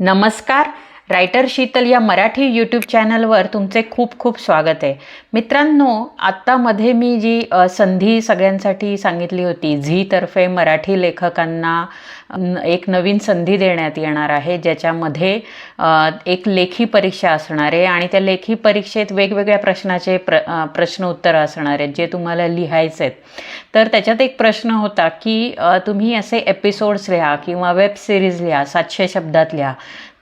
नमस्कार. रायटर शीतल या मराठी यूट्यूब चॅनलवर तुमचे खूप खूप स्वागत आहे. मित्रांनो आत्तामध्ये मी जी संधी सगळ्यांसाठी सांगितली होती झीतर्फे मराठी लेखकांना एक नवीन संधी देण्यात येणार आहे ज्याच्यामध्ये एक लेखी परीक्षा असणार आहे आणि त्या लेखी परीक्षेत वेगवेगळ्या प्रश्नाचे प्र प्रश्न उत्तरं असणार आहेत जे तुम्हाला लिहायचे आहेत तर त्याच्यात एक प्रश्न होता की तुम्ही असे एपिसोड्स लिहा किंवा वेब सिरीज लिहा सातशे शब्दात लिहा.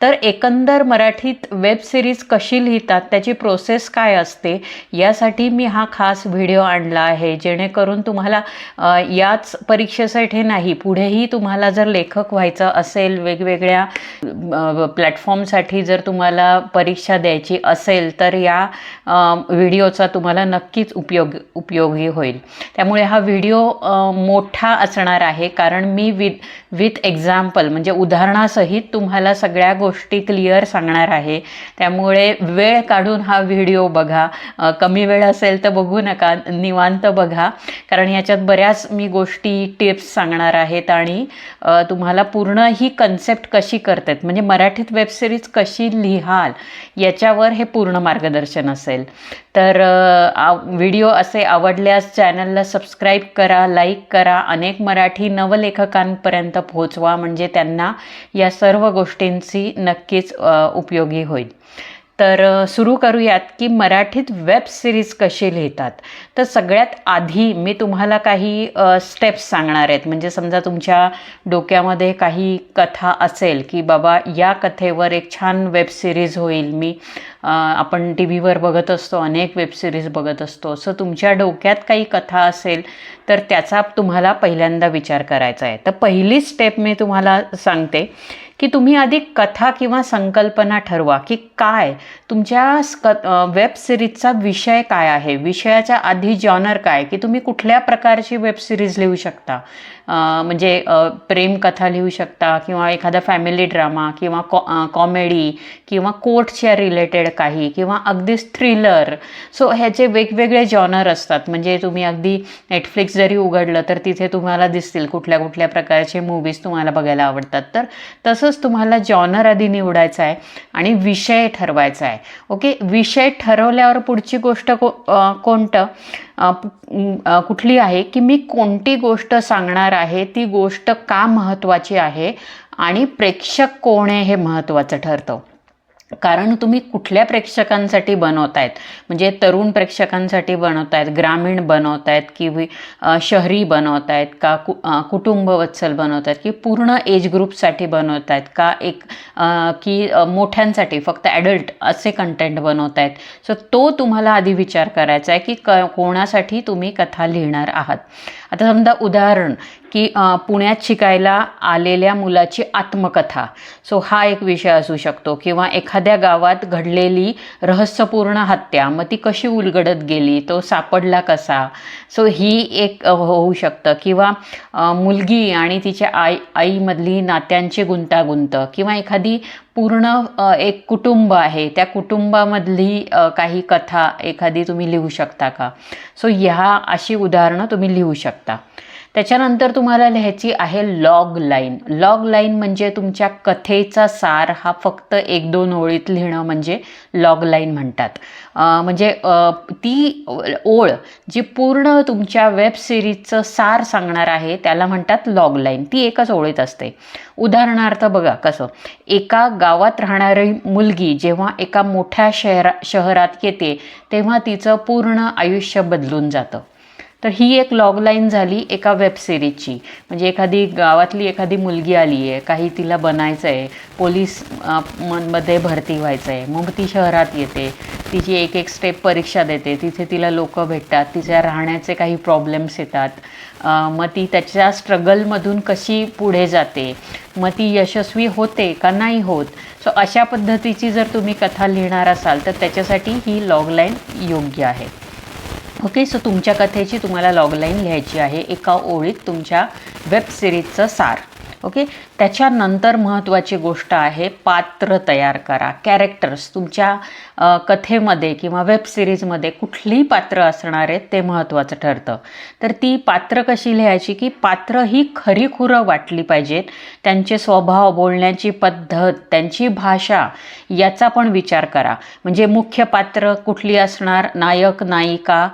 तर एकंदर मराठीत वेब सिरीज कशी लिहितात त्याची प्रोसेस काय असते यासाठी मी हा खास व्हिडिओ आणला आहे. जेणेकरून तुम्हाला याच परीक्षेसाठी नाही पुढेही तुम्हाला जर लेखक व्हायचं असेल वेगवेगळ्या प्लॅटफॉर्मसाठी जर तुम्हाला परीक्षा द्यायची असेल तर या व्हिडिओचा तुम्हाला नक्कीच उपयोग उपयोगी होईल. त्यामुळे हा व्हिडिओ मोठा असणार आहे कारण मी वि विथ एक्झाम्पल म्हणजे उदाहरणासहित तुम्हाला सगळ्या गोष्टी क्लिअर सांगणार आहे. त्यामुळे वेळ काढून हा व्हिडिओ बघा. कमी वेळ असेल तर बघू नका निवांत बघा. कारण याच्यात बऱ्याच मी गोष्टी टिप्स सांगणार आहेत आणि तुम्हाला पूर्ण ही कन्सेप्ट कशी करतात म्हणजे मराठीत वेबसिरीज कशी लिहाल याच्यावर हे पूर्ण मार्गदर्शन असेल. तर आ- व्हिडिओ असे आवडल्यास चॅनलला सबस्क्राईब करा लाईक करा. अनेक मराठी नवलेखकांपर्यंत पोहोचवा. म्हणजे त्यांना या सर्व गोष्टींची नक्कीच उपयोगी होईल. तर सुरू करूयात की मराठीत वेब सिरीज कशी लिहितात. तर सगळ्यात आधी मी तुम्हाला काही स्टेप्स सांगणार आहेत. म्हणजे समजा तुमच्या डोक्यामध्ये काही कथा असेल की बाबा या कथेवर एक छान वेब सिरीज होईल. मी आपण टी व्हीवर बघत असतो अनेक वेब सिरीज बघत असतो. सो तुमच्या डोक्यात काही कथा असेल तर त्याचा तुम्हाला पहिल्यांदा विचार करायचा आहे. तर पहिली स्टेप मी तुम्हाला सांगते की तुम्ही आधी कथा किंवा संकल्पना ठरवा की काय तुमच्या क वेब सिरीजचा विषय काय आहे? विषयाच्या आधी जॉनर काय? की तुम्ही कुठल्या प्रकारची वेब सिरीज लिहू शकता? म्हणजे प्रेमकथा लिहू शकता किंवा एखादा फॅमिली ड्रामा किंवा कॉ कॉमेडी किंवा कोर्टच्या रिलेटेड काही किंवा अगदीच थ्रिलर सो ह्याचे वेगवेगळे जॉनर असतात. म्हणजे तुम्ही अगदी नेटफ्लिक्स जरी उघडलं तर तिथे तुम्हाला दिसतील कुठल्या कुठल्या प्रकारचे मूवीज तुम्हाला बघायला आवडतात. तर तसंच तुम्हाला जॉनर आधी निवडायचा आहे आणि विषय ठरवायचा आहे. ओके विषय ठरवल्यावर पुढची गोष्ट को कोणतं? कुठली आहे की मी कोणती गोष्ट सांगणार आहे ती गोष्ट का महत्त्वाची आहे आणि प्रेक्षक कोण आहे हे महत्त्वाचं ठरतं. कारण तुम्ही कुठल्या प्रेक्षकांसाठी बनवतायत? म्हणजे तरुण प्रेक्षकांसाठी बनवतायत ग्रामीण बनवतायत की शहरी बनवतायत का कु अ, कुटुंबवत्सल बनवतायत की पूर्ण एज ग्रुपसाठी बनवतायत का एक की मोठ्यांसाठी फक्त ॲडल्ट असे कंटेंट बनवतायत? सो तो तुम्हाला आधी विचार करायचा आहे की क कोणासाठी तुम्ही कथा लिहिणार आहात? आता समजा उदाहरण की पुण्यात शिकायला आलेल्या मुलाची आत्मकथा. सो हा एक विषय असू शकतो. किंवा एखाद्या गावात घडलेली रहस्यपूर्ण हत्या मग ती कशी उलगडत गेली तो सापडला कसा? सो ही एक होऊ शकतं. किंवा मुलगी आणि तिच्या आई आईमधली नात्यांची गुंतागुंत. किंवा एखादी पूर्ण एक कुटुंब आहे त्या कुटुंबामधली काही कथा एखादी तुम्ही लिहू शकता का? सो ह्या अशी उदाहरणं तुम्ही लिहू शकता. त्याच्यानंतर तुम्हाला लिहायची आहे लॉग लाईन लॉग लाईन म्हणजे तुमच्या कथेचा सार हा फक्त एक दोन ओळीत लिहिणं म्हणजे लॉग लाईन म्हणतात. म्हणजे ती ओळ जी पूर्ण तुमच्या वेब सिरीजचं सार सांगणार आहे त्याला म्हणतात लॉग लाईन ती एकच ओळीत असते. उदाहरणार्थ बघा कसं एका गावात राहणारी मुलगी जेव्हा एका मोठ्या शहरा शहरात येते तेव्हा तिचं पूर्ण आयुष्य बदलून जातं. तर ही एक लॉग लाईन झाली एका वेब सिरीजची म्हणजे एखादी गावातली एखादी मुलगी आली आहे काही तिला बनायचं आहे पोलीसमध्ये भरती व्हायचं आहे मग ती शहरात येते तिची एक एक स्टेप परीक्षा देते तिथे तिला लोक भेटतात तिच्या राहण्याचे काही प्रॉब्लेम्स येतात. मग ती त्याच्या स्ट्रगलमधून कशी पुढे जाते मग ती यशस्वी होते का नाही होत? सो अशा पद्धतीची जर तुम्ही कथा लिहिणार असाल तर त्याच्यासाठी ही लॉगलाईन योग्य आहे. ओके सो तुमच्या कथेची तुम्हाला लॉगलाईन लिहायची आहे एका ओळीत तुमच्या वेब सिरीजचं सार. ओके त्याच्यानंतर महत्त्वाची गोष्ट आहे पात्र तयार करा. कॅरेक्टर्स तुमच्या कथेमध्ये किंवा वेब सिरीजमध्ये कुठलीही पात्र असणार आहेत ते महत्त्वाचं ठरतं. तर ती पात्र कशी लिहायची की पात्र ही खरी खुरं वाटली पाहिजेत. त्यांचे स्वभाव बोलण्याची पद्धत त्यांची भाषा याचा पण विचार करा. म्हणजे मुख्य पात्र कुठली असणार? नायक नायिका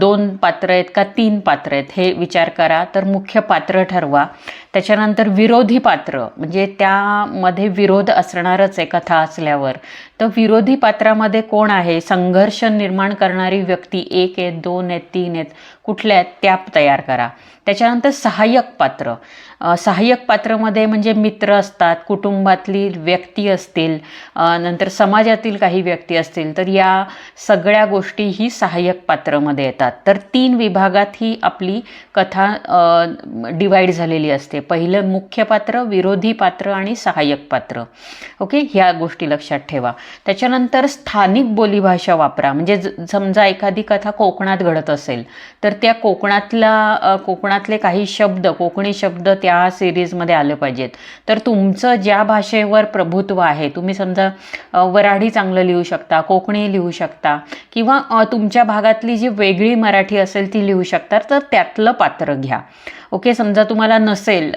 दोन पात्र आहेत का तीन पात्र आहेत? हे विचार करा. तर मुख्य पात्र ठरवा. त्याच्यानंतर विरोधी पात्र म्हणजे त्यामध्ये विरोध असणारच आहे कथा असल्यावर. तर विरोधी पात्रामध्ये कोण आहे? संघर्ष निर्माण करणारी व्यक्ती एक आहेत दोन आहेत तीन आहेत. कुठल्या आहेत? त्या तयार करा. त्याच्यानंतर सहाय्यक पात्र. सहाय्यक पात्रामध्ये म्हणजे मित्र असतात कुटुंबातली व्यक्ती असतील नंतर समाजातील काही व्यक्ती असतील तर या सगळ्या गोष्टी ही सहाय्यक पात्रामध्ये येतात. तर तीन विभागात ही आपली कथा डिवाईड झालेली असते. पहिलं मुख्य पात्र विरोधी पात्र आणि सहाय्यक पात्र. ओके? ह्या गोष्टी लक्षात ठेवा. त्याच्यानंतर स्थानिक बोलीभाषा वापरा. म्हणजे समजा एखादी कथा कोकणात घडत असेल तर त्या कोकणातला कोकणातले काही शब्द कोकणी शब्द त्या सिरीजमध्ये आले पाहिजेत. तर तुमचं ज्या भाषेवर प्रभुत्व आहे तुम्ही समजा वराडी चांगलं लिहू शकता कोकणी लिहू शकता किंवा तुमच्या भागातली जी वेगळी मराठी असेल ती लिहू शकता तर त्यातलं पात्र घ्या. ओके समजा तुम्हाला नसेल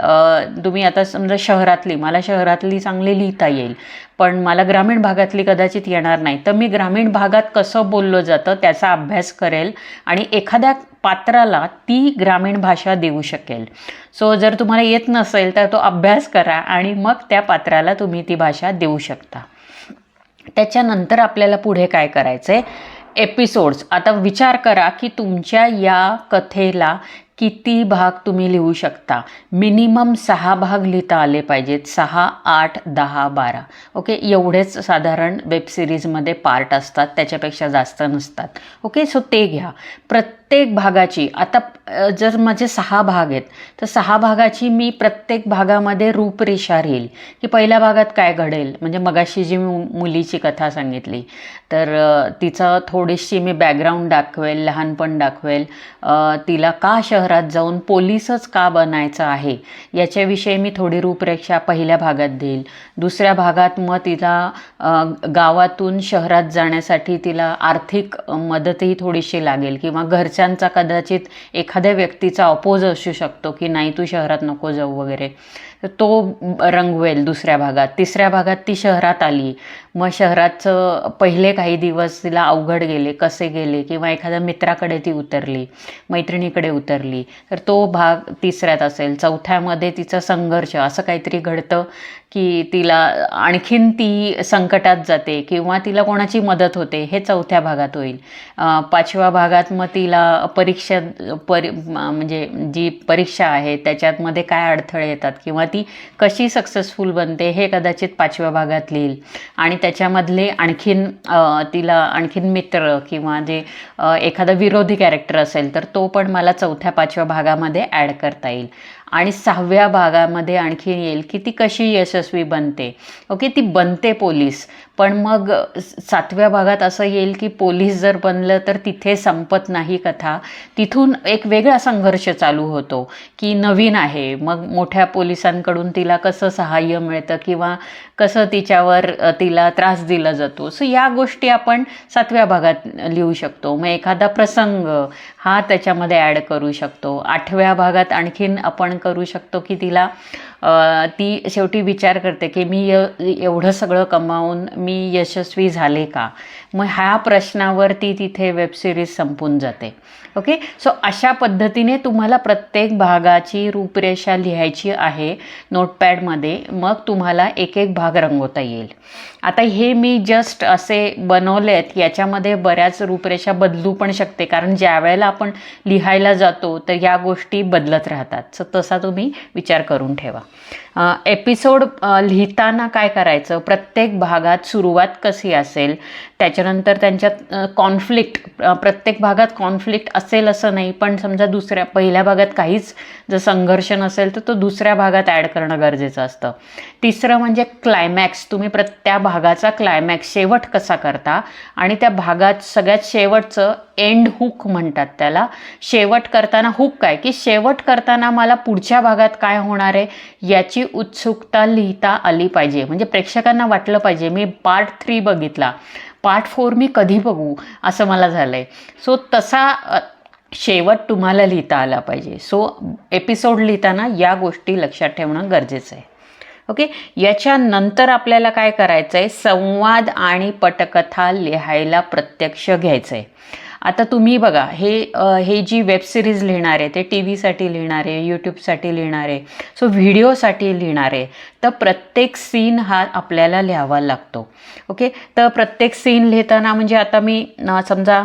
तुम्ही आता समजा शहरातली मला शहरातली चांगली लिहिता येईल. पण मला ग्रामीण भागातली कदाचित येणार नाही. तर मी ग्रामीण भागात कसं बोललं जातं त्याचा अभ्यास करेल आणि एखाद्या पात्राला ती ग्रामीण भाषा देऊ शकेल. सो जर तुम्हाला येत नसेल तर तो अभ्यास करा आणि मग त्या पात्राला तुम्ही ती भाषा देऊ शकता. त्याच्यानंतर आपल्याला पुढे काय करायचं आहे एपिसोड्स आता विचार करा की तुमच्या या कथेला किती भाग तुम्ही लिहू शकता? मिनिमम सहा भाग लिहिता आले पाहिजेत. सहा आठ दहा बारा. ओके? एवढेच साधारण वेब सिरीजमध्ये पार्ट असतात. त्याच्यापेक्षा जास्त नसतात. ओके? सो ते घ्या. प्रत्येक प्रत्येक भागाची आता जर माझे सहा भाग आहेत तर सहा भागाची मी प्रत्येक भागामध्ये रूपरेषा राहील. की पहिल्या भागात काय घडेल? म्हणजे मगाशी जी मी मुलीची कथा सांगितली तर तिचं थोडीशी मी बॅकग्राऊंड दाखवेल लहानपण दाखवेल. तिला का शहरात जाऊन पोलीसच का बनायचं आहे? याच्याविषयी मी थोडी रूपरेषा पहिल्या भागात देईल. दुसऱ्या भागात मग तिला गावातून शहरात जाण्यासाठी तिला आर्थिक मदतही थोडीशी लागेल किंवा घरच्यांचा कदाचित एखाद्या व्यक्तीचा अपोज असू शकतो की नाही तू शहरात नको जाऊ वगैरे. तो रंगवेल दुसऱ्या भागात. तिसऱ्या भागात ती शहरात आली. मग शहराचं पहिले काही दिवस तिला अवघड गेले कसे गेले किंवा एखाद्या मित्राकडे ती उतरली मैत्रिणीकडे उतरली. तर तो भाग तिसऱ्यात असेल. चौथ्यामध्ये तिचा संघर्ष असं काहीतरी घडतं की तिला आणखीन ती संकटात जाते किंवा तिला कोणाची मदत होते हे चौथ्या भागात होईल. पाचव्या भागात मग तिला परीक्षा परी म्हणजे जी परीक्षा आहे त्याच्यातमध्ये काय अडथळे येतात किंवा ती कशी सक्सेसफुल बनते हे कदाचित पाचव्या भागात लिहिल आणि त्याच्यामधले आणखीन तिला आणखीन मित्र किंवा जे एखादा विरोधी कॅरेक्टर असेल तर तो पण मला चौथ्या पाचव्या भागामध्ये ॲड करता येईल. आणि सहाव्या भागामध्ये आणखीन येईल की ती कशी यशस्वी बनते. ओके ती बनते पोलीस. पण मग सातव्या भागात असं येईल की पोलीस जर बनलं तर तिथे संपत नाही कथा. तिथून एक वेगळा संघर्ष चालू होतो की नवीन आहे. मग मोठ्या पोलिसांकडून तिला कसं सहाय्य मिळतं किंवा कसं तिच्यावर तिला त्रास दिला जातो. सो या गोष्टी आपण सातव्या भागात लिहू शकतो. मग एखादा प्रसंग हा त्याच्यामध्ये ॲड करू शकतो. आठव्या भागात आणखीन आपण करू शकतो की तिला ती शेवटी विचार करते की मी य एवढं सगळं कमावून मी यशस्वी झाले का? मग ह्या प्रश्नावर ती तिथे वेबसिरीज संपून जाते. ओके सो अशा पद्धतीने तुम्हाला प्रत्येक भागाची रूपरेषा लिहायची आहे नोटपॅडमध्ये. मग तुम्हाला एक एक भाग रंगवता येईल. आता हे मी जस्ट असे बनवलेत याच्यामध्ये बऱ्याच रूपरेषा बदलू पण शकते. कारण ज्या वेळेला आपण लिहायला जातो तर या गोष्टी बदलत राहतात. सो तसा तुम्ही विचार करून ठेवा. एपिसोड लिहिताना काय करायचं? प्रत्येक भागात सुरुवात कशी असेल? त्याच्यानंतर त्यांच्यात कॉन्फ्लिक्ट प्रत्येक भागात कॉन्फ्लिक्ट असेल असं नाही पण समजा दुसऱ्या पहिल्या भागात काहीच जर संघर्ष नसेल तर तो दुसऱ्या भागात ॲड करणं गरजेचं असतं. तिसरं म्हणजे क्लायमॅक्स तुम्ही प्रत्या भागाचा क्लायमॅक्स शेवट कसा करता? आणि त्या भागात सगळ्यात शेवटचं एंड हुक म्हणतात त्याला. शेवट करताना हुक काय? की शेवट करताना मला पुढच्या भागात काय होणार आहे याची उत्सुकता लिहिता आली पाहिजे. म्हणजे प्रेक्षकांना वाटलं पाहिजे. मी पार्ट थ्री बघितला. पार्ट फोर मी कधी बघू असं मला झालं आहे सो तसा शेवट तुम्हाला लिहिता आला पाहिजे. सो एपिसोड लिहिताना या गोष्टी लक्षात ठेवणं गरजेचं आहे. ओके याच्यानंतर आपल्याला काय करायचं आहे संवाद आणि पटकथा लिहायला प्रत्यक्ष घ्यायचं आहे आता तुम्ही बघा हे हे जी वेब सिरीज लिहिणार आहे ते टी व्हीसाठी लिहिणार आहे यूट्यूबसाठी लिहिणार आहे सो व्हिडिओसाठी लिहिणार आहे तर प्रत्येक सीन हा आपल्याला लिहावा लागतो. ओके? तर प्रत्येक सीन लिहिताना म्हणजे आता मी समजा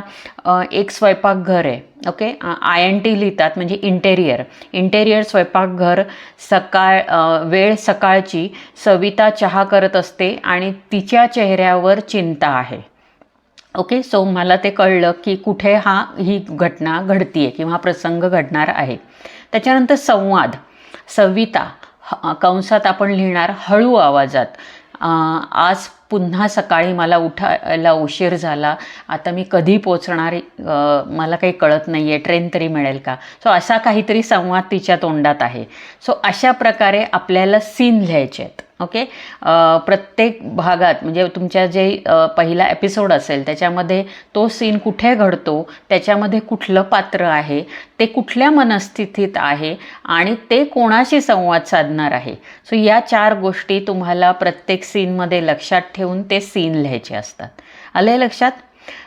एक स्वयंपाकघर आहे ओके? आय एन टी लिहितात म्हणजे इंटेरियर. इंटेरियर स्वयंपाकघर सकाळ वेळ सकाळची सविता चहा करत असते आणि तिच्या चेहऱ्यावर चिंता आहे. ओके सो मला ते कळलं की कुठे हा ही घटना घडतीये किंवा हा प्रसंग घडणार आहे. त्याच्यानंतर संवाद सविता ह- कंसात आपण लिहिणार हळू आवाजात. आज पुन्हा सकाळी मला उठायला उशीर झाला. आता मी कधी पोचणार मला काही कळत नाही आहे ट्रेन तरी मिळेल का? सो असा काहीतरी संवाद तिच्या तोंडात आहे. सो अशा प्रकारे आपल्याला सीन लिहायचे आहेत. ओके? प्रत्येक भागात म्हणजे तुमच्या जे पहिला एपिसोड असेल त्याच्यामध्ये तो सीन कुठे घडतो त्याच्यामध्ये कुठलं पात्र आहे ते कुठल्या मनस्थितीत आहे आणि ते कोणाशी संवाद साधणार आहे? सो या चार गोष्टी तुम्हाला प्रत्येक सीनमध्ये लक्षात ठेवून ते सीन लिहायचे असतात. आले लक्षात?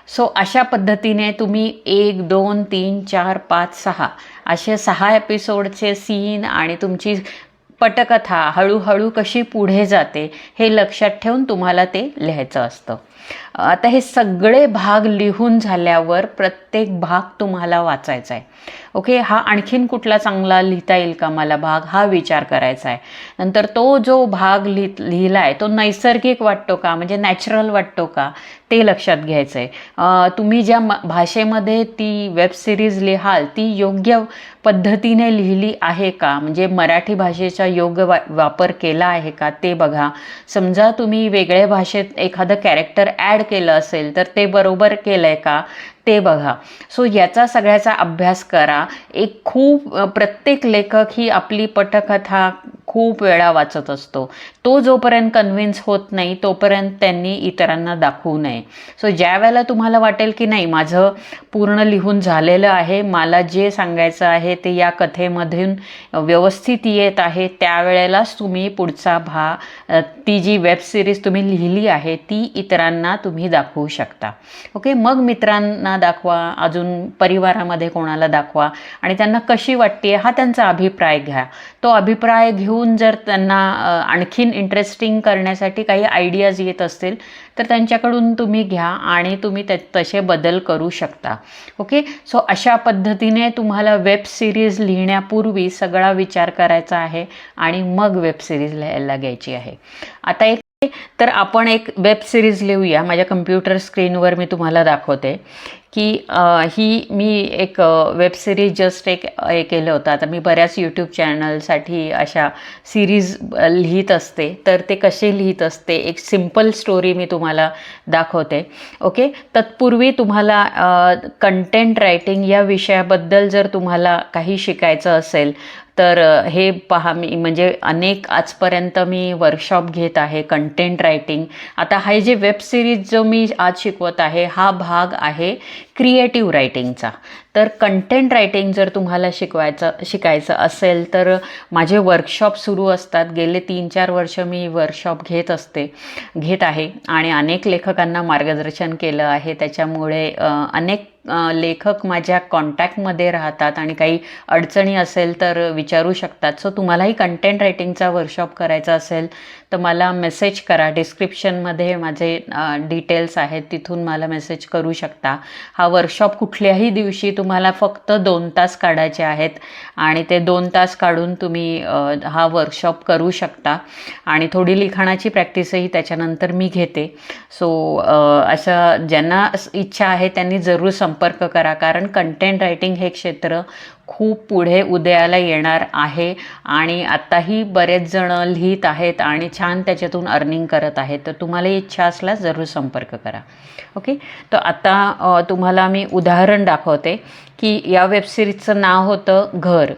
सो अशा पद्धतीने तुम्ही एक दोन तीन चार पाच सहा असे सहा एपिसोडचे सीन आणि तुमची पटकथा हळूहळू कशी पुढे जाते हे लक्षात ठेवून तुम्हाला ते लिहायचं असतं. आता हे सगळे भाग लिहून झाल्यावर प्रत्येक भाग तुम्हाला वाचायचा आहे. ओके हा आणखीन कुठला चांगला लिहिता येईल का मला भाग? हा विचार करायचा आहे. नंतर तो जो भाग लिह लिहिला आहे तो नैसर्गिक वाटतो का? म्हणजे नॅचरल वाटतो का? ते लक्षात घ्यायचं आहे तुम्ही ज्या भाषेमध्ये ती वेब सिरीज लिहाल ती योग्य पद्धतीने लिहिली आहे का? म्हणजे मराठी भाषेचा योग्य वा वापर केला आहे का? ते बघा. समजा तुम्ही वेगळ्या भाषेत एखादं कॅरेक्टर ॲड केलं असेल तर ते बरोबर केलं आहे का? ते बघा. सो याचा सगळ्याचा अभ्यास करा. एक खूप प्रत्येक लेखक ही आपली पटकथा खूप वेळा वाचत असतो. तो जोपर्यंत कन्व्हिन्स होत नाही तोपर्यंत त्यांनी इतरांना दाखवू नये. सो ज्या वेळेला तुम्हाला वाटेल की नाही माझं पूर्ण लिहून झालेलं आहे मला जे सांगायचं आहे ते या कथेमधून व्यवस्थित येत आहे त्यावेळेलाच तुम्ही पुढचा भा ती जी वेब सिरीज तुम्ही लिहिली आहे ती इतरांना तुम्ही दाखवू शकता. ओके मग मित्रांना दाखवा अजून परिवारामध्ये कोणाला दाखवा आणि त्यांना कशी वाटते हा त्यांचा अभिप्राय घ्या. तो अभिप्राय घेऊन जर त्यांना आणखीन इंटरेस्टिंग करण्यासाठी काही आयडियाज येत असतील तर त्यांच्याकडून तुम्ही घ्या आणि तुम्ही त्या तसे बदल करू शकता. ओके सो अशा पद्धतीने तुम्हाला वेब सिरीज लिहिण्यापूर्वी सगळा विचार करायचा आहे आणि मग वेब सिरीज लिहायला घ्यायची आहे. आता एक तर आपण एक वेब सिरीज लिहूया. माझ्या कम्प्युटर स्क्रीनवर मी तुम्हाला दाखवते. की ही मी एक वेब सिरीज जस्ट एक हे केलं होतं. आता मी बऱ्याच यूट्यूब चॅनलसाठी अशा सिरीज लिहित असते. तर ते कसे लिहित असते? एक सिंपल स्टोरी मी तुम्हाला दाखवते. ओके तत्पूर्वी तुम्हाला कंटेंट रायटिंग या विषयाबद्दल जर तुम्हाला काही शिकायचं असेल तर हे पहा मी म्हणजे अनेक आजपर्यंत मी वर्कशॉप घेत आहे कंटेंट रायटिंग आता हे जे वेब सिरीज जो मी आज शिकवत आहे हा भाग आहे क्रिएटिव्ह रायटिंगचा तर कंटेंट रायटिंग जर तुम्हाला शिकवायचं शिकायचं असेल तर माझे वर्कशॉप सुरू असतात. गेले तीन चार वर्ष मी वर्कशॉप घेत असते घेत आहे. आणि अनेक लेखकांना मार्गदर्शन केलं आहे. त्याच्यामुळे अनेक लेखक माझ्या कॉन्टॅक्टमध्ये राहतात आणि काही अडचणी असेल तर विचारू शकतात. सो तुम्हालाही कंटेंट रायटिंगचा वर्कशॉप करायचा असेल तर मला मेसेज करा. डिस्क्रिप्शनमध्ये माझे डिटेल्स आहेत. तिथून मला मेसेज करू शकता. हा वर्कशॉप कुठल्याही दिवशी तुम्हाला फक्त दोन तास काढायचे आहेत. आणि ते दोन तास काढून तुम्ही हा वर्कशॉप करू शकता. आणि थोडी लिखाणाची प्रॅक्टिसही त्याच्यानंतर मी घेते. सो अशा ज्यांना इच्छा आहे त्यांनी जरूर संपर्क करा. कारण कंटेंट रायटिंग हे क्षेत्र खूप पुढे उदयाला येणार आहे आणि आत्ताही बरेच जण लिहित आहेत आणि छान त्याच्यातून अर्निंग करत आहेत. तर तुम्हाला इच्छा असल्यास जरूर संपर्क करा. ओके? तर आता तुम्हाला मी उदाहरण दाखवते की या वेबसिरीजचं नाव होतं घर.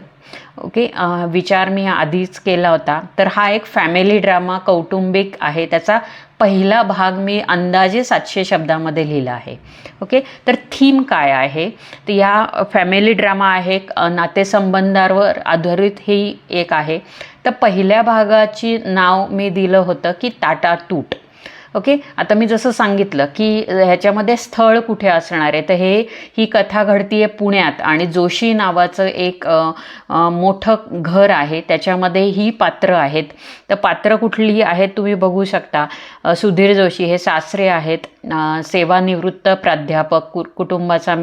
ओके? विचार मी आधीच केला होता. तर हा एक फॅमिली ड्रामा कौटुंबिक आहे. त्याचा पहिला भाग मी अंदाजे सातशे शब्दामध्ये लिहिला आहे. ओके? तर थीम काय आहे? तर या फॅमिली ड्रामा आहे नातेसंबंधावर आधारित ही एक आहे. तर पहिल्या भागाची नाव मी दिलं होतं की ताटा तूट. ओके आता मी जसं सांगितलं की ह्याच्यामध्ये स्थळ कुठे असणार आहे? तर हे ही कथा घडती आहे पुण्यात आणि जोशी नावाचं एक मोठं घर आहे. त्याच्यामध्ये ही पात्र आहेत. तर पात्र कुठली आहेत तुम्ही बघू शकता. सुधीर जोशी हे सासरे आहेत. सेवानिवृत्त प्राध्यापक कु कुटुंबाचा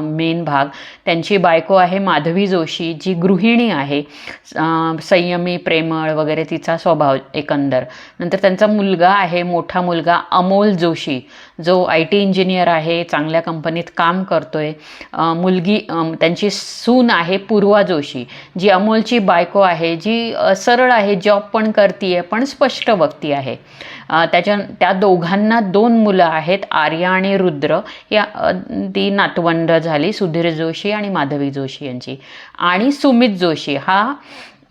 मेन भाग. त्यांची बायको आहे माधवी जोशी जी गृहिणी आहे. संयमी प्रेमळ वगैरे तिचा स्वभाव एकंदर. नंतर त्यांचा मुलगा आहे मोठा मुलगा अमोल जोशी जो आय टी इंजिनियर आहे चांगल्या कंपनीत काम करतोय. मुलगी त्यांची सून आहे पूर्वा जोशी जी अमोलची बायको आहे जी सरळ आहे जॉब पण करतीये पण स्पष्ट बघती आहे. त्याच्या त्या दोघांना दोन मुलं आहेत आर्या आणि रुद्र. या ती नातवंड झाली सुधीर जोशी आणि माधवी जोशी यांची. आणि सुमित जोशी हा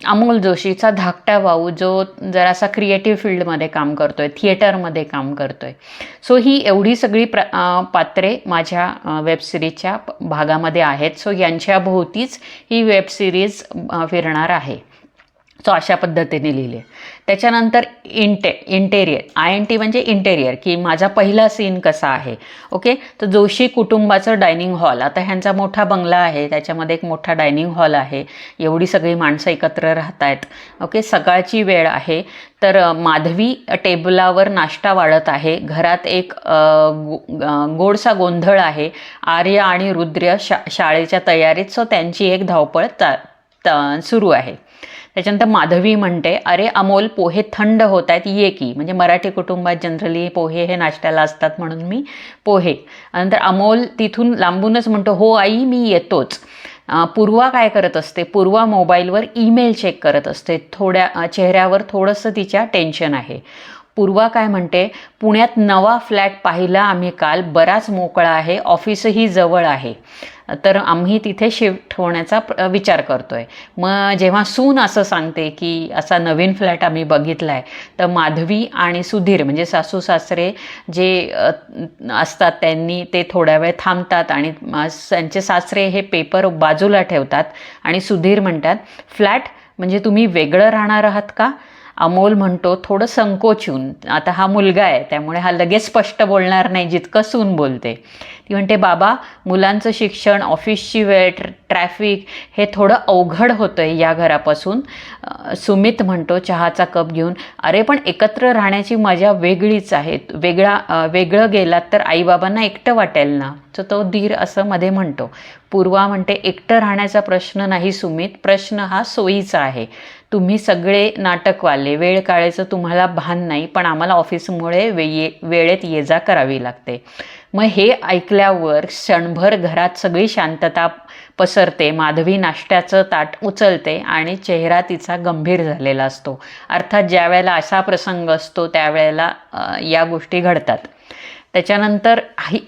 अमोल जोशीचा धाकटा भाऊ जो जरासा क्रिएटिव्ह फील्डमध्ये काम करतोय थिएटरमध्ये काम करतोय. सो ही एवढी सगळी प्र पात्रे माझ्या वेबसिरीजच्या भागामध्ये आहेत. सो यांच्या भोवतीच ही वेबसिरीज फिरणार आहे. सो अशा पद्धतीने लिहिले त्याच्यानंतर inte interior I N T म्हणजे इंटेरियर की माझा पहिला सीन कसा आहे. ओके तर जोशी कुटुंबाचं डायनिंग हॉल आता ह्यांचा मोठा बंगला आहे. त्याच्यामध्ये एक मोठा डायनिंग हॉल आहे. एवढी सगळी माणसं एकत्र राहत आहेत ओके सकाळची वेळ आहे. तर माधवी टेबलावर नाश्ता वाढत आहे. घरात एक गोडसा गोंधळ आहे. आर्य आणि रुद्र शा शाळेच्या तयारीत. सो त्यांची एक धावपळ ता त सुरू आहे. त्याच्यानंतर माधवी म्हणते अरे अमोल पोहे थंड होत आहेत ये की. म्हणजे मराठी कुटुंबात जनरली पोहे हे नाश्त्याला असतात म्हणून मी पोहे. नंतर अमोल तिथून लांबूनच म्हणतो हो आई मी येतोच. पूर्वा काय करत असते? पूर्वा मोबाईलवर ईमेल चेक करत असते. थोड्या चेहऱ्यावर थोडंसं तिच्या टेन्शन आहे. पूर्वा काय म्हणते? पुण्यात नवा फ्लॅट पाहिला आम्ही काल. बराच मोकळा आहे. ऑफिसही जवळ आहे. तर आम्ही तिथे शिफ्ट होण्याचा प्र- विचार आहे मग जेव्हा सून असं सांगते की असा नवीन फ्लॅट आम्ही बघितला आहे तर माधवी आणि सुधीर म्हणजे सासू सासरे जे असतात त्यांनी ते थोड्या वेळ थांबतात आणि त्यांचे सासरे हे पेपर बाजूला ठेवतात आणि सुधीर म्हणतात फ्लॅट म्हणजे तुम्ही वेगळं राहणार आहात का? अमोल म्हणतो थोडं संकोचून आता हा मुलगा आहे त्यामुळे हा लगेच स्पष्ट बोलणार नाही जितकं सून बोलते. ती म्हणते बाबा मुलांचं शिक्षण ऑफिसची वेळ ट्रॅफिक हे थोडं अवघड होतं आहे या घरापासून. सुमित म्हणतो चहाचा कप घेऊन. अरे पण एकत्र राहण्याची मजा वेगळीच आहे. वेगळा वेगळं गेलात तर आईबाबांना एकटं वाटेल ना? तर तो धीर असं मध्ये म्हणतो. पूर्वा म्हणते एकटं राहण्याचा प्रश्न नाही सुमित. प्रश्न हा सोयीचा आहे. तुम्ही सगळे नाटकवाले वेळ काळेचं तुम्हाला भान नाही पण आम्हाला ऑफिसमुळे वे ये वेळेत ये जा करावी लागते. मग हे ऐकल्यावर क्षणभर घरात सगळी शांतता पसरते माधवी नाश्त्याचं ताट उचलते आणि चेहरा तिचा गंभीर झालेला असतो. अर्थात ज्या वेळेला असा प्रसंग असतो त्यावेळेला या गोष्टी घडतात. त्याच्यानंतर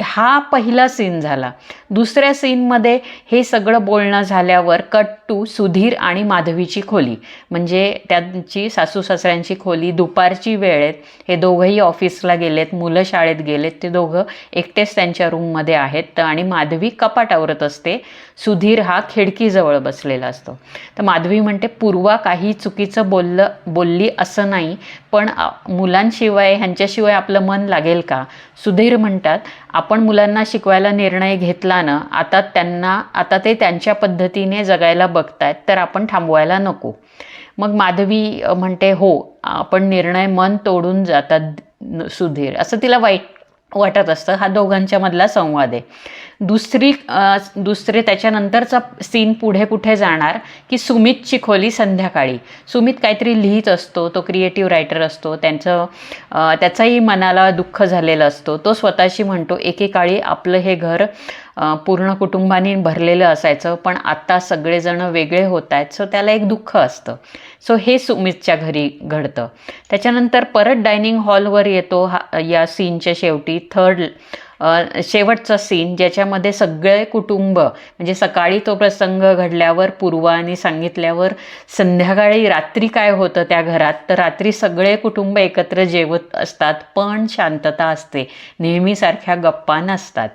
हा पहिला सीन झाला. दुसऱ्या सीनमध्ये हे सगळं बोलणं झाल्यावर कट टू सुधीर आणि माधवीची खोली. म्हणजे त्यांची सासू सासऱ्यांची खोली दुपारची वेळ आहेत. हे दोघंही ऑफिसला गेलेत मुलं शाळेत गेलेत. ते दोघं एकटेच त्यांच्या रूममध्ये आहेत. आणि माधवी कपाट आवरत असते. सुधीर हा खिडकीजवळ बसलेला असतो. तर माधवी म्हणते पूर्वा काही चुकीचं बोललं बोलली असं नाही पण मुलांशिवाय ह्यांच्याशिवाय आपलं मन लागेल का? सुधीर म्हणतात आपण मुलांना शिकवायला निर्णय घेतला ना आता त्यांना आता ते त्यांच्या पद्धतीने जगायला बघतायत तर आपण थांबवायला नको. मग माधवी म्हणते हो आपण निर्णय मन तोडून जातात सुधीर. असं तिला वाईट वाटत असतं. हा दोघांच्या मधला संवाद आहे. दुसरी दुसरे त्याच्यानंतरचा सीन पुढे कुठे जाणार? की सुमितची खोली संध्याकाळी. सुमित काहीतरी लिहित असतो. तो क्रिएटिव्ह रायटर असतो. त्यांचं त्याचाही मनाला दुःख झालेलं असतो. तो स्वतःशी म्हणतो एकेकाळी आपलं हे घर पूर्ण कुटुंबानी भरलेलं असायचं पण आत्ता सगळेजण वेगळे होत आहेत सो त्याला एक दुःख असतं. सो हे सुमितच्या घरी घडतं. त्याच्यानंतर परत डायनिंग हॉलवर येतो हा या सीनच्या शेवटी. थर्ड शेवटचा सीन ज्याच्यामध्ये सगळे कुटुंब म्हणजे सकाळी तो प्रसंग घडल्यावर पूर्वानी सांगितल्यावर संध्याकाळी रात्री काय होतं त्या घरात? तर रात्री सगळे कुटुंब एकत्र जेवत असतात पण शांतता असते. नेहमीसारख्या गप्पा नसतात.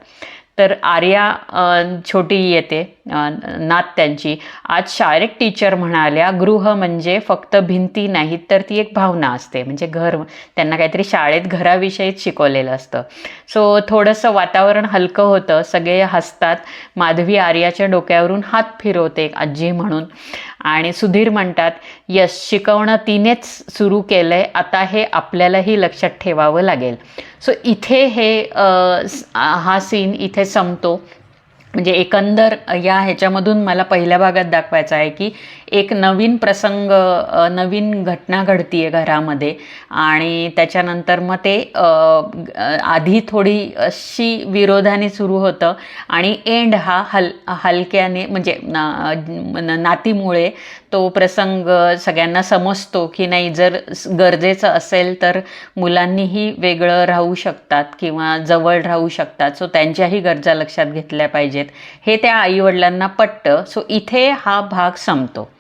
तर आर्या छोटी येते नात त्यांची. आज शाळेत टीचर म्हणाल्या गृह म्हणजे फक्त भिंती नाहीत तर ती एक भावना असते. म्हणजे घर त्यांना काहीतरी शाळेत घराविषयीच शिकवलेलं असतं. सो थोडंसं वातावरण हलकं होतं. सगळे हसतात. माधवी आर्याच्या डोक्यावरून हात फिरवते आजी म्हणून. आणि सुधीर म्हणतात यस शिकवणं तिनेच सुरू केलं आहे आता हे आपल्यालाही लक्षात ठेवावं लागेल. सो इथे हे हा सीन इथे संपतो. म्हणजे एकंदर या ह्याच्यामधून मला पहिल्या भागात दाखवायचं आहे की एक नवीन प्रसंग नवीन घटना घडती आहे घरामध्ये. आणि त्याच्यानंतर मग ते आधी थोडी अशी विरोधाने सुरू होतं. आणि एंड हा हल हलक्याने म्हणजे ना- नातीमुळे तो प्रसंग सगळ्यांना समजतो की नाही जर गरजेचं असेल तर मुलांनीही वेगळं राहू शकतात किंवा जवळ राहू शकतात. सो त्यांच्याही गरजा लक्षात घेतल्या पाहिजेत. हे त्या आईवडिलांना पटतं. सो इथे हा भाग संपतो.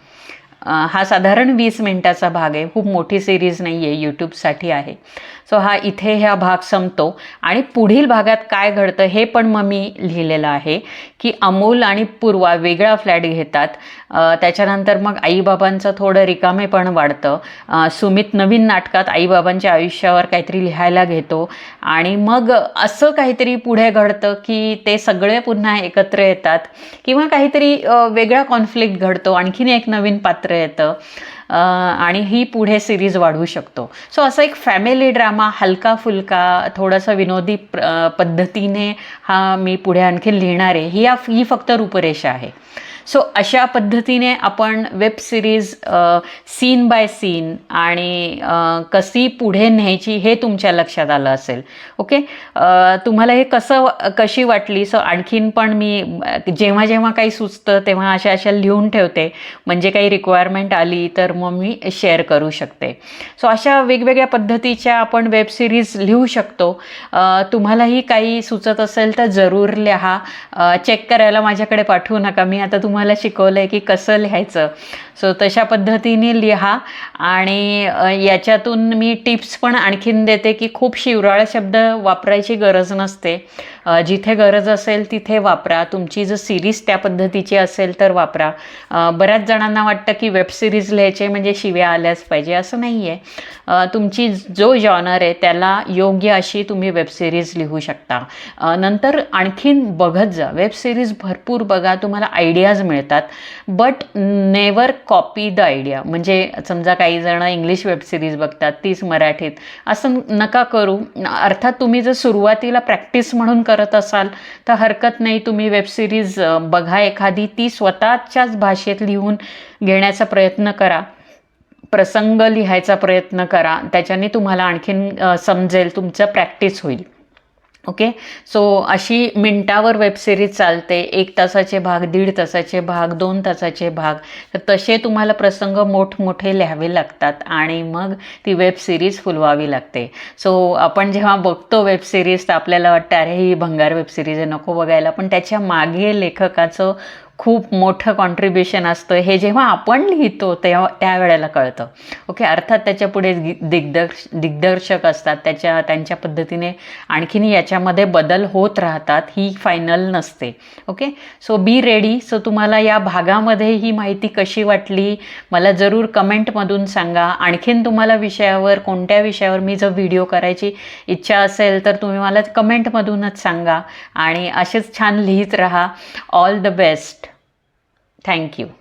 हा साधारण वीस मिनटाचा भाग आहे. खूप मोठी सिरीज नाही आहे यूट्यूबसाठी आहे. सो हा इथे हा भाग संपतो. आणि पुढील भागात काय घडतं हे पण मग मी लिहिलेलं आहे की अमोल आणि पूर्वा वेगळा फ्लॅट घेतात. त्याच्यानंतर मग आईबाबांचं थोडं रिकामे पण वाढतं. सुमित नवीन नाटकात आईबाबांच्या आयुष्यावर काहीतरी लिहायला घेतो. आणि मग असं काहीतरी पुढे घडतं की ते सगळे पुन्हा एकत्र येतात. किंवा काहीतरी वेगळा कॉन्फ्लिक्ट घडतो. आणखीन एक नवीन पात्र येतं. आणि ही पुढे सिरीज वाढवू शकतो. सो असं एक फॅमिली ड्रामा हलका फुलका थोडासा विनोदी पद्धतीने हा मी पुढे आणखी लिहिणार आहे. ही या- ही फक्त रूपरेषा आहे. सो अशा पद्धतीने आपण web series scene by scene आणि कशी पुढे न्यायची हे तुमच्या लक्षात आलं असेल. ओके तुम्हाला हे कसं कशी वाटली? सो आणखीन पण मी जेव्हा जेव्हा काही सुचतं तेव्हा अशा अशा लिहून ठेवते. म्हणजे काही रिक्वायरमेंट आली तर मग मी शेअर करू शकते. सो अशा वेगवेगळ्या पद्धतीच्या आपण वेब सिरीज लिहू शकतो. तुम्हालाही काही सुचत असेल तर जरूर लिहा. चेक करायला माझ्याकडे पाठवू नका. मी आता तुम्हाला शिकवलं आहे की कसं लिहायचं. सो तशा पद्धतीने लिहा. आणि याच्यातून मी टिप्स पण आणखीन देते की खूप शिवराळ शब्द वापरायची गरज नसते. जिथे गरज असेल तिथे वापरा. तुमची जर सिरीज त्या पद्धतीची असेल तर वापरा. बऱ्याच जणांना वाटतं की वेब सिरीज लिहायचे म्हणजे शिव्या आल्याच पाहिजे. असं नाही आहे तुमची जो जॉनर आहे त्याला योग्य अशी तुम्ही वेब सिरीज लिहू शकता. नंतर आणखीन बघत जा. वेब सिरीज भरपूर बघा तुम्हाला आयडियाज मिळतात. But never copy the idea म्हणजे समजा काही जण इंग्लिश वेब सिरीज बघतात तीच मराठीत. असं नका करू. अर्थात तुम्ही जर सुरुवातीला प्रॅक्टिस म्हणून कर करत असाल तर हरकत नाही. तुम्ही वेबसिरीज बघा एखादी. ती स्वतःच्याच भाषेत लिहून घेण्याचा प्रयत्न करा. प्रसंग लिहायचा प्रयत्न करा. त्याच्याने तुम्हाला आणखीन समजेल. तुमचं प्रॅक्टिस होईल. ओके? सो अशी मिनटावर वेब सिरीज चालते. एक तासाचे भाग दीड तासाचे भाग दोन तासाचे भाग. तर तसे तुम्हाला प्रसंग मोठमोठे लिहावे लागतात आणि मग ती वेब सिरीज फुलवावी लागते. सो आपण जेव्हा बघतो वेब सिरीज तर आपल्याला वाटतं अरे ही भंगार वेब सिरीज आहे नको बघायला. पण त्याच्यामागे लेखकाचं खूप मोठं कॉन्ट्रीब्युशन असतं. हे जेव्हा आपण लिहितो तेव्हा त्यावेळेला कळतं. ओके अर्थात त्याच्या पुढे दिग्दर्श दिग्दर्शक असतात. त्याच्या त्यांच्या पद्धतीने आणखीन याच्यामध्ये बदल होत राहतात. ही फायनल नसते. Okay so be ready so तुम्हाला या भागामध्ये ही माहिती कशी वाटली? मला जरूर कमेंटमधून सांगा. आणखीन तुम्हाला विषयावर कोणत्या विषयावर मी जर व्हिडिओ करायची इच्छा असेल तर तुम्ही मला कमेंटमधूनच सांगा. आणि असेच छान लिहित राहा. All the best Thank you.